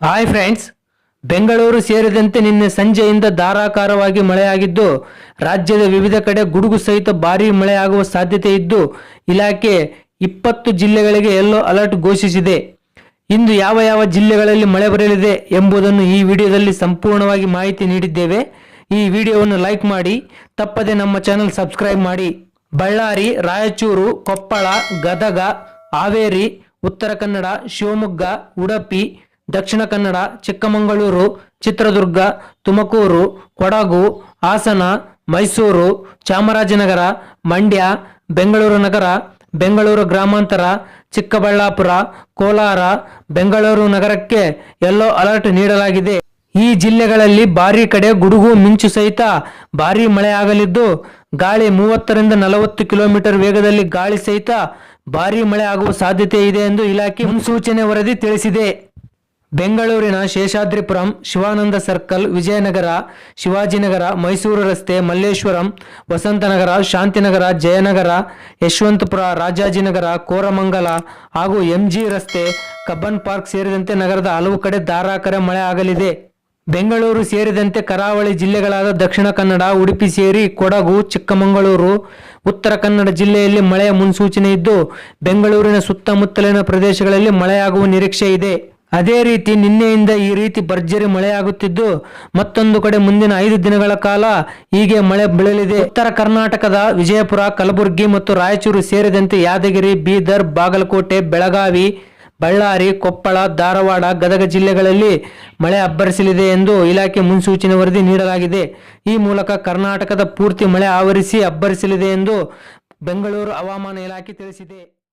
Hi friends Bengaluru ಸೇರಿದಂತೆ ನಿನ್ನೆ ಸಂಜೆಯಿಂದ ಧಾರಾಕಾರವಾಗಿ ಮಳೆಯಾಗಿದ್ದು, ರಾಜ್ಯದ ವಿವಿಧ ಕಡೆ ಗುಡುಗು ಸಹಿತ ಭಾರೀ ಮಳೆಯಾಗುವ ಸಾಧ್ಯತೆ ಇದ್ದು, ಇಲಾಖೆ ಇಪ್ಪತ್ತು ಜಿಲ್ಲೆಗಳಿಗೆ ಎಲ್ಲೋ ಅಲರ್ಟ್ ಘೋಷಿಸಿದೆ. ಇಂದು ಯಾವ ಯಾವ ಜಿಲ್ಲೆಗಳಲ್ಲಿ ಮಳೆ ಬರಲಿದೆ ಎಂಬುದನ್ನು ಈ ವಿಡಿಯೋದಲ್ಲಿ ಸಂಪೂರ್ಣವಾಗಿ ಮಾಹಿತಿ ನೀಡಿದ್ದೇವೆ. ಈ ವಿಡಿಯೋವನ್ನು ಲೈಕ್ ಮಾಡಿ, ತಪ್ಪದೆ ನಮ್ಮ ಚಾನೆಲ್ ಸಬ್ಸ್ಕ್ರೈಬ್ ಮಾಡಿ. ಬಳ್ಳಾರಿ, ರಾಯಚೂರು, ಕೊಪ್ಪಳ, ಗದಗ, ಹಾವೇರಿ, ಉತ್ತರ ಕನ್ನಡ, ಶಿವಮೊಗ್ಗ, ಉಡುಪಿ ದಕ್ಷಿಣ ಕನ್ನಡ, ಚಿಕ್ಕಮಗಳೂರು, ಚಿತ್ರದುರ್ಗ, ತುಮಕೂರು, ಕೊಡಗು, ಹಾಸನ, ಮೈಸೂರು, ಚಾಮರಾಜನಗರ, ಮಂಡ್ಯ, ಬೆಂಗಳೂರು ನಗರ, ಬೆಂಗಳೂರು ಗ್ರಾಮಾಂತರ, ಚಿಕ್ಕಬಳ್ಳಾಪುರ, ಕೋಲಾರ, ಬೆಂಗಳೂರು ನಗರಕ್ಕೆ ಯೆಲ್ಲೋ ಅಲರ್ಟ್ ನೀಡಲಾಗಿದೆ. ಈ ಜಿಲ್ಲೆಗಳಲ್ಲಿ ಭಾರೀ ಕಡೆ ಗುಡುಗು, ಮಿಂಚು ಸಹಿತ ಭಾರೀ ಮಳೆಯಾಗಲಿದ್ದು ಗಾಳಿ ಮೂವತ್ತರಿಂದ ನಲವತ್ತು ಕಿಲೋಮೀಟರ್ ವೇಗದಲ್ಲಿ ಗಾಳಿ ಸಹಿತ ಭಾರೀ ಮಳೆ ಆಗುವ ಸಾಧ್ಯತೆ ಇದೆ ಎಂದು ಇಲಾಖೆ ಮುನ್ಸೂಚನೆ ವರದಿ ತಿಳಿಸಿದೆ. ಬೆಂಗಳೂರಿನ ಶೇಷಾದ್ರಿಪುರಂ ಶಿವಾನಂದ ಸರ್ಕಲ್, ವಿಜಯನಗರ, ಶಿವಾಜಿನಗರ, ಮೈಸೂರು ರಸ್ತೆ, ಮಲ್ಲೇಶ್ವರಂ, ವಸಂತನಗರ, ಶಾಂತಿನಗರ, ಜಯನಗರ, ಯಶವಂತಪುರ, ರಾಜಾಜಿನಗರ, ಕೋರಮಂಗಲ ಹಾಗೂ ಎಂಜಿ ರಸ್ತೆ, ಕಬ್ಬನ್ ಪಾರ್ಕ್ ಸೇರಿದಂತೆ ನಗರದ ಹಲವು ಕಡೆ ಧಾರಾಕಾರ ಮಳೆ ಆಗಲಿದೆ. ಬೆಂಗಳೂರು ಸೇರಿದಂತೆ ಕರಾವಳಿ ಜಿಲ್ಲೆಗಳಾದ ದಕ್ಷಿಣ ಕನ್ನಡ, ಉಡುಪಿ ಸೇರಿ ಕೊಡಗು, ಚಿಕ್ಕಮಗಳೂರು, ಉತ್ತರ ಕನ್ನಡ ಜಿಲ್ಲೆಯಲ್ಲಿ ಮಳೆಯ ಮುನ್ಸೂಚನೆ ಇದ್ದು, ಬೆಂಗಳೂರಿನ ಸುತ್ತಮುತ್ತಲಿನ ಪ್ರದೇಶಗಳಲ್ಲಿ ಮಳೆಯಾಗುವ ನಿರೀಕ್ಷೆ ಇದೆ. ಅದೇ ರೀತಿ ನಿನ್ನೆಯಿಂದ ಈ ರೀತಿ ಭರ್ಜರಿ ಮಳೆಯಾಗುತ್ತಿದ್ದು, ಮತ್ತೊಂದು ಕಡೆ ಮುಂದಿನ ಐದು ದಿನಗಳ ಕಾಲ ಹೀಗೆ ಮಳೆ ಬೀಳಲಿದೆ. ಉತ್ತರ ಕರ್ನಾಟಕದ ವಿಜಯಪುರ, ಕಲಬುರಗಿ ಮತ್ತು ರಾಯಚೂರು ಸೇರಿದಂತೆ ಯಾದಗಿರಿ, ಬೀದರ್, ಬಾಗಲಕೋಟೆ, ಬೆಳಗಾವಿ, ಬಳ್ಳಾರಿ, ಕೊಪ್ಪಳ, ಧಾರವಾಡ, ಗದಗ ಜಿಲ್ಲೆಗಳಲ್ಲಿ ಮಳೆ ಅಬ್ಬರಿಸಲಿದೆ ಎಂದು ಇಲಾಖೆ ಮುನ್ಸೂಚನೆ ವರದಿ ನೀಡಲಾಗಿದೆ. ಈ ಮೂಲಕ ಕರ್ನಾಟಕದ ಪೂರ್ತಿ ಮಳೆ ಆವರಿಸಿ ಅಬ್ಬರಿಸಲಿದೆ ಎಂದು ಬೆಂಗಳೂರು ಹವಾಮಾನ ಇಲಾಖೆ ತಿಳಿಸಿದೆ.